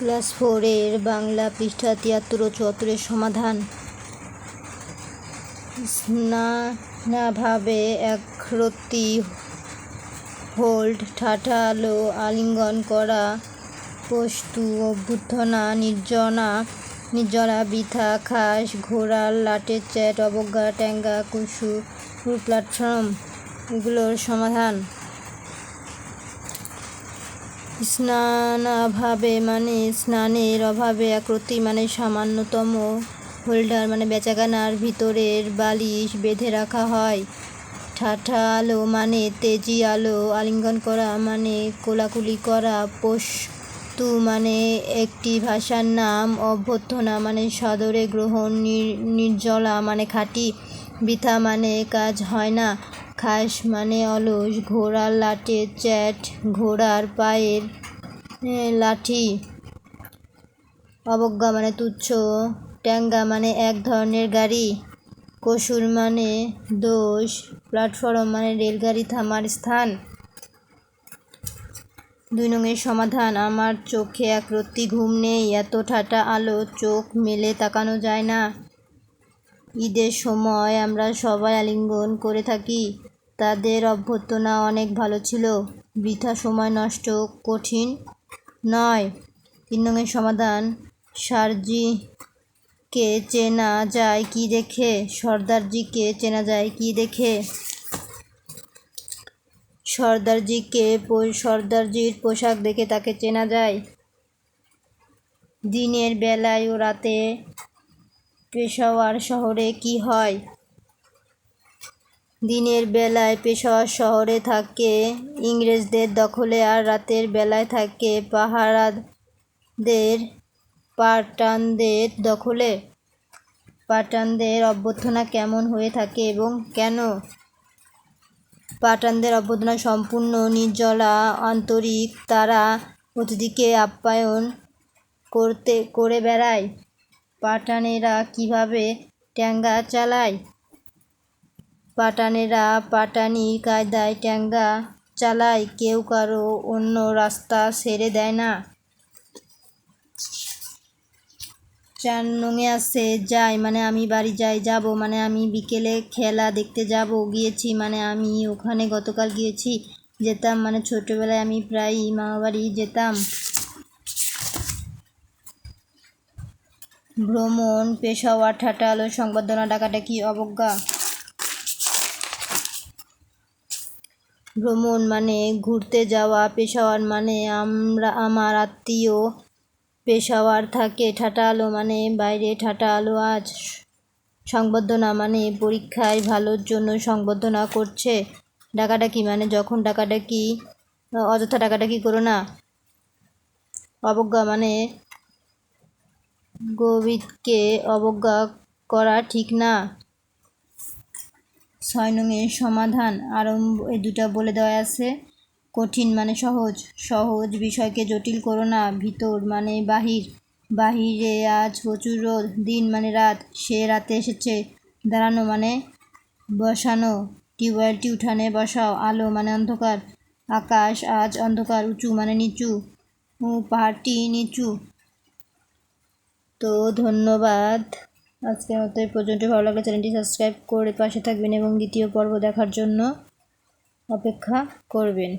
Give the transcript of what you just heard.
Class ফোরের বাংলা পৃষ্ঠা তিয়াত্তর ও চুয়াত্তরের সমাধান। স্নানাভাবে একরত্তি হোল্ড, ঠাঠালো আলিঙ্গন করা পস্তু অভ্যুত্থনা, নির্জনা নির্জরা বৃথা, খাস ঘোড়ার লাটের চ্যাট, অবজ্ঞা, ট্যাঙ্গা, কুসু প্ল্যাটফর্ম এগুলোর সমাধান। স্নানাভাবে মানে স্নানের অভাবে একরত্তি মানে সামান্যতম হোল্ডার মানে বেচাকেনার ভিতরের বালিশ বেঁধে রাখা হয়। ঠাঠা আলো মানে তেজি আলো আলিঙ্গন করা মানে কোলাকুলি করা পস্তু মানে একটি ভাষার নাম অভ্যর্থনা মানে সদরে গ্রহণ নির্জলা মানে খাঁটি বৃথা মানে কাজ হয় না। খাস মানে অলস ঘোড়ার লাটের চ্যাট, ঘোড়ার পায়ের লাঠি। অবজ্ঞা মানে তুচ্ছ, ট্যাঙ্গা মানে এক ধরনের গাড়ি। কসুর মানে দোষ, প্ল্যাটফর্ম মানে রেলগাড়ি থামার স্থান। দুই নঙের সমাধান, আমার চোখে একরত্তি ঘুম নেই, এত ঠাটা আলো চোখ মেলে তাকানো যায় না। ঈদের সময় আমরা সবাই আলিঙ্গন করে থাকি। তাদের অভ্যর্থনা অনেক ভালো ছিল। বৃথা সময় নষ্ট কঠিন নয়। তিন নঙের সমাধান। সারজিকে চেনা যায় কি দেখে? সর্দারজিকে চেনা যায় কি দেখে? সর্দারজিকে সর্দারজির পোশাক দেখে তাকে চেনা যায়। দিনের বেলায় ও রাতে পেশাওয়ার শহরে কি হয়? দিনের বেলায় পেশাওয়ার শহরে থাকে, ইংরেজদের দখলে আর রাতের বেলায় থাকে পাহারাদের পাঠানদের দখলে। পাঠানদের অভ্যর্থনা কেমন হয়ে থাকে এবং কেন? পাঠানদের অভ্যর্থনা সম্পূর্ণ নির্জলা, আন্তরিক, তারা অতিথিকে আপ্যায়ন করতে, করে বেড়ায়। পাঠানেরা কীভাবে ট্যাঙ্গা চালায়? পাঠানেরা পাটানি, কায়দায় ট্যাঙ্গা চালায়, কেউ কারও অন্য রাস্তা ছেড়ে দেয় না। চার নঙে আছে, যাই মানে আমি বাড়ি যাই, যাব মানে আমি বিকেলে খেলা দেখতে যাব, গিয়েছি মানে আমি ওখানে গতকাল গিয়েছি, যেতাম মানে ছোটোবেলায় আমি প্রায়ই মামাবাড়ি যেতাম। ভ্রমণ, পেশাওয়ার আলো সংবর্ধনা, ডাকাডাকি, অবজ্ঞা। ভ্রমণ মানে ঘুরতে যাওয়া, পেশাওয়ার মানে আমরা, আমার আত্মীয় পেশাওয়ার থাকে ঠাটা আলো মানে বাইরে ঠাটা আলো আজ। সংবর্ধনা মানে পরীক্ষায় ভালোর জন্য সংবর্ধনা করছে। ডাকাডাকি মানে যখন ডাকাডাকি, অযথা ডাকাডাকি করো না। অবজ্ঞা মানে গোবিদকে অবজ্ঞা করা ঠিক না। ছয় নঙের সমাধান আরম্ভ এই দুটা বলে দেওয়া আছে। কঠিন মানে সহজ। সহজ বিষয়কে জটিল করো না। ভিতর মানে বাহির। বাহিরে আজ প্রচুর রোদ, দিন মানে রাত। সে রাতে এসেছে। দাঁড়ানো মানে বসানো। টিউবওয়েলটি উঠানে বসাও। আলো মানে অন্ধকার। আকাশ আজ অন্ধকার। উঁচু মানে নিচু। পাহাড়টি নিচু। তো ধন্যবাদ। আজকের মতো এই পর্যন্ত। ভালো লাগলে চ্যানেলটি সাবস্ক্রাইব করে পাশে থাকবেন এবং দ্বিতীয় পর্ব দেখার জন্য অপেক্ষা করবেন।